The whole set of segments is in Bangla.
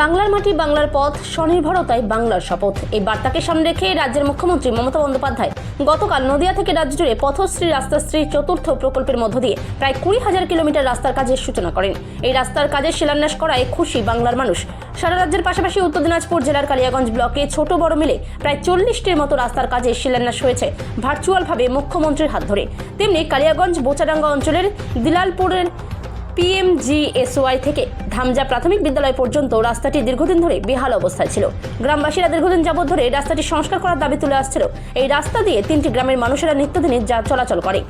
বাংলার মাটি বাংলার পথ স্বনির্ভরতায় বাংলার শপথ। এই বার্তাকে সামনে রেখে রাজ্যের মুখ্যমন্ত্রী মমতা বন্দ্যোপাধ্যায় গতকাল নদিয়া থেকে রাজ্য জুড়ে পথশ্রী, রাস্তাশ্রী, চতুর্থ প্রকল্পের মধ্য দিয়ে প্রায় কুড়ি হাজার কিলোমিটার রাস্তার কাজের সূচনা করেন। এই রাস্তার কাজের শিলান্যাস করায় খুশি বাংলার মানুষ। সারা রাজ্যের পাশাপাশি উত্তর দিনাজপুর জেলার কালিয়াগঞ্জ ব্লকে ছোট বড় মিলে প্রায় চল্লিশটির মতো রাস্তার কাজের শিলান্যাস হয়েছে ভার্চুয়ালভাবে মুখ্যমন্ত্রীর হাত ধরে। তেমনি কালিয়াগঞ্জ বোচাডাঙ্গা অঞ্চলের দিলালপুরের পিএমজিএসওয়াই থেকে ধামজা প্রাথমিক বিদ্যালয় পর্যন্ত রাস্তাটি দীর্ঘদিন ধরে বেহাল অবস্থায় ছিল। গ্রামবাসীরা দীর্ঘদিন যাবৎ ধরে রাস্তাটি সংস্কার করার দাবি তুলে আসছিল। এই রাস্তা দিয়ে তিনটি গ্রামের মানুষেরা নিত্যদিনে যা চলাচল করে।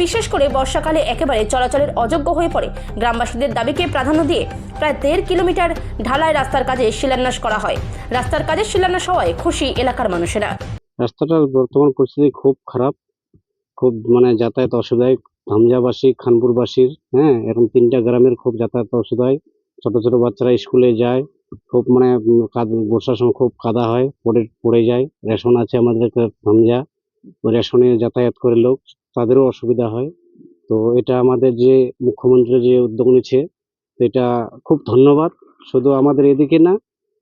বিশেষ করে বর্ষাকালে একেবারে চলাচলের অযোগ্য হয়ে পড়ে। গ্রামবাসীদের দাবিকে প্রাধান্য দিয়ে প্রায় দেড় কিলোমিটার ঢালাই রাস্তার কাজে শিলান্যাস করা হয়। রাস্তার কাজে শিলান্যাস হওয়ায় খুশি এলাকার মানুষেরা। রাস্তাটার বর্তমান পরিস্থিতি খুব খারাপ। খুব মানে যাতায়াত অসুবিধায় ধামজাবাসী খানপুরবাসীর হ্যাঁ এরকম তিনটা গ্রামের খুব যাতায়াত অসুবিধায় ছোটো ছোটো বাচ্চারা স্কুলে যায়, খুব মানে বর্ষার সময় খুব কাদা হয়, পড়ে পড়ে যায়। রেশন আছে আমাদের একটা ওই রেশনে যাতায়াত করে লোক, তাদেরও অসুবিধা হয়। তো এটা আমাদের যে মুখ্যমন্ত্রী যে উদ্যোগ নিচ্ছে, এটা খুব ধন্যবাদ। শুধু আমাদের এদিকে না,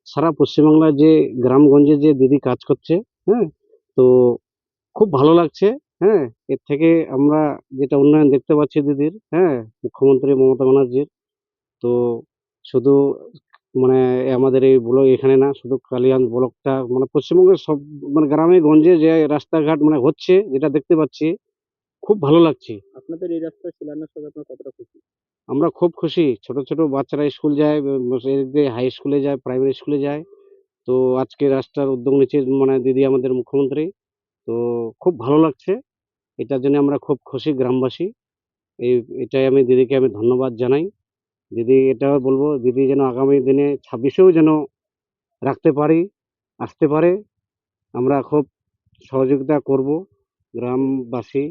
সারা পশ্চিমবাংলার যে গ্রামগঞ্জে যে দিদি কাজ করছে হ্যাঁ তো খুব ভালো লাগছে। হ্যাঁ এর থেকে আমরা যেটা উন্নয়ন দেখতে পাচ্ছি দিদির হ্যাঁ মুখ্যমন্ত্রী মমতা ব্যানার্জির তো শুধু মানে আমাদের এই ব্লক এখানে না শুধু কালিয়ান ব্লকটা মানে পশ্চিমবঙ্গের সব মানে গ্রামে গঞ্জে যে রাস্তাঘাট মানে হচ্ছে যেটা দেখতে পাচ্ছি খুব ভালো লাগছে। আপনাদের এই রাস্তার শিলান্যাস করে আপনার কতটা খুশি? আমরা খুব খুশি। ছোট ছোট বাচ্চারা স্কুল যায় হাই স্কুলে যায় প্রাইমারি স্কুলে যায় তো আজকে রাস্তার উদ্যোগ নিচ্ছে মানে দিদি আমাদের মুখ্যমন্ত্রী তো খুব ভালো লাগছে। এটার জন্য আমরা খুব খুশি গ্রামবাসী। এই, এটাই আমি দিদিকে আমি ধন্যবাদ জানাই। দিদি এটাও বলব, দিদি যেন আগামী দিনে ছাব্বিশেও যেন রাখতে পারি, আসতে পারে। আমরা খুব সহযোগিতা করব গ্রামবাসী,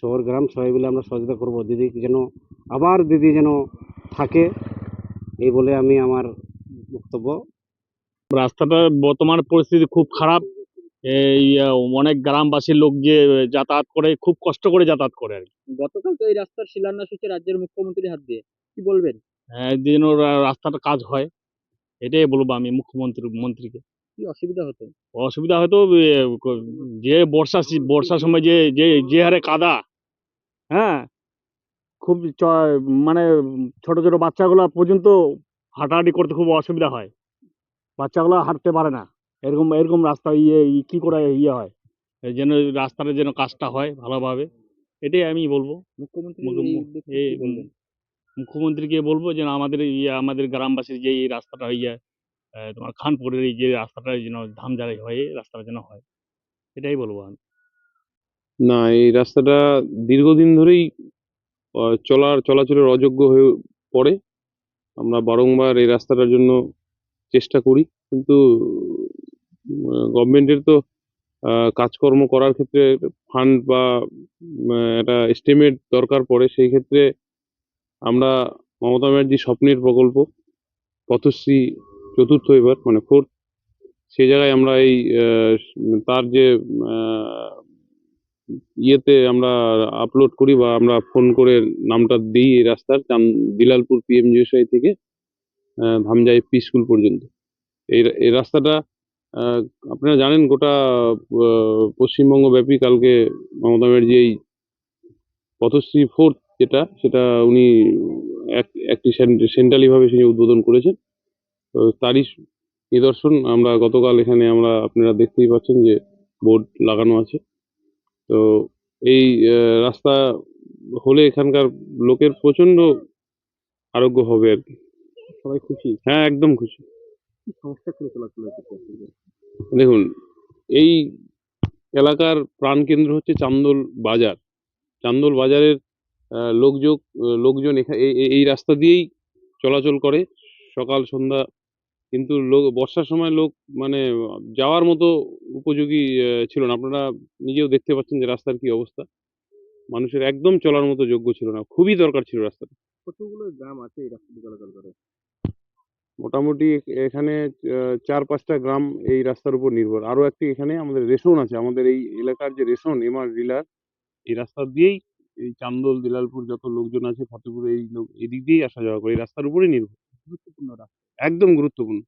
শহর, গ্রাম, সবাই মিলে আমরা সহযোগিতা করব। দিদি যেন, আবার দিদি যেন থাকে, এই বলে আমি আমার বক্তব্য। রাস্তাটার বর্তমান পরিস্থিতি খুব খারাপ। এই অনেক গ্রামবাসীর লোক যে যাতায়াত করে খুব কষ্ট করে যাতায়াত করে আর কি। গতকাল তো এই রাস্তার শিলান্যাস হচ্ছে রাজ্যের মুখ্যমন্ত্রীর হাত দিয়ে। কি বলবেন? হ্যাঁ, যেন রাস্তাটা কাজ হয় এটাই বলব আমি মুখ্যমন্ত্রী মন্ত্রীকে। কি অসুবিধা হতো? অসুবিধা হয়তো যে বর্ষা বর্ষার সময় যে যে যে হারে কাদা হ্যাঁ? খুব মানে ছোট ছোট বাচ্চাগুলো পর্যন্ত হাঁটাহাঁটি করতে খুব অসুবিধা হয়। বাচ্চাগুলো হাঁটতে পারে না। এরকম এরকম রাস্তা ইয়ে ই- কি করে ইয়ে হয়? যেন রাস্তাটা যেন কাজটা হয় ভালোভাবে। এটাই আমি বলব। মুখ্যমন্ত্রী মুখ্যমন্ত্রীকে বলব যেন আমাদের ইয়ে আমাদের গ্রামবাসীর যে এই রাস্তাটা ইয়ে তোমার খানপুরের এই যে রাস্তাটা যেন হয় এই রাস্তাটা যেন হয়। এটাই বলব আমি। না এই রাস্তাটা দীর্ঘদিন ধরেই চলার চলাচলের অযোগ্য হয়ে পড়ে। আমরা বারংবার এই রাস্তাটার জন্য চেষ্টা করি। কিন্তু গভর্নমেন্টের তো কাজকর্ম করার ক্ষেত্রে ফান্ড বা একটা এস্টিমেট দরকার পড়ে সেই ক্ষেত্রে আমরা মমতা ব্যানার্জি স্বপ্নের প্রকল্প পথশ্রী চতুর্থ এবার মানে ফোর্থ সেই জায়গায় আমরা এই তার যে ইয়েতে আমরা আপলোড করি বা আমরা ফোন করে নামটা দিই এই রাস্তার দিলালপুর পিএমজিএসআই থেকে আহ, পি স্কুল পর্যন্ত। এই এই রাস্তাটা আপনারা জানেন গোটা পশ্চিমবঙ্গ ব্যাপী কালকে মমতা ব্যানার্জি এই পথশ্রী ফোর্থ যেটা সেটা উনি এক- একটি সেন্ট্রালি ভাবে তিনি উদ্বোধন করেছেন। তো তারই নিদর্শন আমরা গতকাল এখানে আমরা আপনারা দেখতেই পাচ্ছেন যে বোর্ড লাগানো আছে। তো এই রাস্তা হলে এখানকার লোকের প্রচণ্ড আরোগ্য হবে আর কি। সবাই খুশি? হ্যাঁ একদম খুশি। কি সমস্যা করে দেখুন এই এলাকার প্রাণকেন্দ্র হচ্ছে চান্দোল বাজার। চান্দোল বাজারের লোকযোগ লোকজন এই রাস্তা দিয়েই চলাচল করে। সকাল সন্ধ্যা কিন্তু লোক বর্ষার সময় লোক মানে যাওয়ার মতো উপযোগী ছিল না। আপনারা নিজেও দেখতে পাচ্ছেন যে রাস্তার কি অবস্থা। মানুষের একদম চলার মতো যোগ্য ছিল না। খুবই দরকার ছিল রাস্তাটা। কতগুলো গ্রাম আছে এই রাস্তা চলাচল করে? মোটামুটি এখানে চার পাঁচটা গ্রাম এই রাস্তার উপর নির্ভর। আরও একটি এখানে আমাদের রেশন আছে, আমাদের এই এলাকার যে রেশন, এমআর ডিলার, এই রাস্তা দিয়েই এই চান্দোল, দিলালপুর যত লোকজন আছে, ফতেপুর এই লোক, এদিক দিয়েই আসা যাওয়া করে, এই রাস্তার উপরেই নির্ভর। গুরুত্বপূর্ণ রাস্তা। একদম গুরুত্বপূর্ণ।